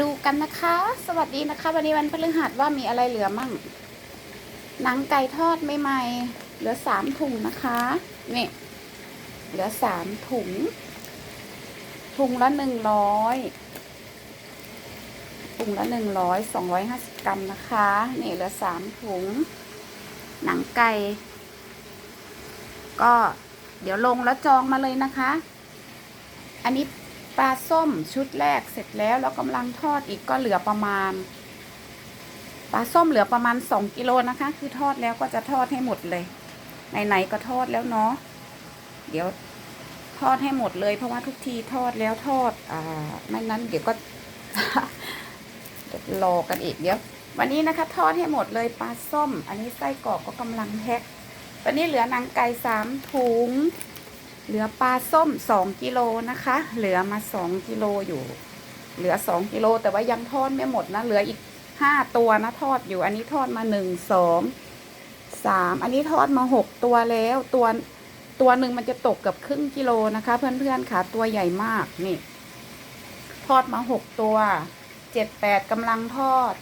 ดูกันนะคะ สวัสดีนะคะ วันนี้วันพฤหัสว่ามีอะไรเหลือมั่ง หนังไก่ทอดใหม่ๆเหลือสามถุงนะคะนี่เหลือสามถุง ถุงละหนึ่งร้อยถุงละหนึ่งร้อยสองร้อยห้าสิบกรัมนะคะนี่เหลือสามถุง หนังไก่ ก็เดี๋ยวลงแล้วจองมาเลยนะคะ อันนี้ ปลาส้มชุดแรกเสร็จแล้วแล้วกำลังทอดอีกก็เหลือประมาณ ปลาส้มเหลือประมาณสองกิโลนะคะ คือทอดแล้วก็จะทอดให้หมดเลยไหนๆก็ทอดแล้วเนาะเดี๋ยวทอดให้หมดเลย เพราะว่าทุกทีทอดแล้วทอดอ่าไม่นั้นเดี๋ยวก็รอกันอีกเดี๋ยว วันนี้นะคะ ทอดให้หมดเลยปลาส้ม อันนี้ไส้กรอกก็กำลังแพ็ควันนี้เหลือหนังไก่สามถุง เหลือปลาส้มสองกิโลนะคะ เหลือมาสองกิโลอยู่ เหลือสองกิโลแต่ว่ายังทอดไม่หมดนะ เหลืออีกห้าตัวนะทอดอยู่ อันนี้ทอดมาหนึ่งสองสามอันนี้ทอดมาหกตัวแล้วตัวตัวหนึ่งมันจะตกเกับครึ่งกิโลนะคะ เพื่อนๆค่ะตัวใหญ่มากนี่ทอดมาหกตัวเจ็ดแปดกำลังทอด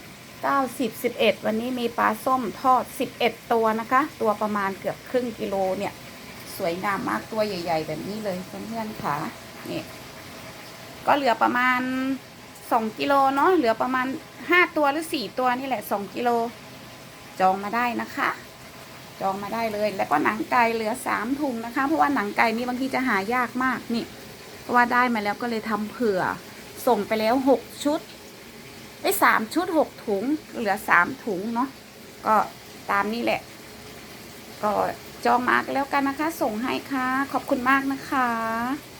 เก้าสิบสิบเอ็ดวันนี้มีปลาส้มทอดสิบเอ็ดตัวนะคะ ตัวประมาณเกือบครึ่งกิโลเนี่ย สวยงามมากตัวใหญ่ ๆ แบบนี้เลยเพื่อนๆค่ะนี่ก็เหลือประมาณสองกิโลเนาะเหลือประมาณห้าตัวหรือสี่ตัวนี่แหละสองกิโลจองมาได้นะคะ จองมาได้เลย แล้วก็หนังไก่เหลือสามถุงนะคะ เพราะว่าหนังไก่นี่บางทีจะหายากมากนี่ เพราะว่าได้มาแล้วก็เลยทำเผื่อ ส่งไปแล้วหกชุดได้สามชุดหกถุง เหลือสามถุงเนาะก็ตามนี้แหละ ก็จองมาก็แล้วกันนะคะ ส่งให้ค่ะ ขอบคุณมากนะคะ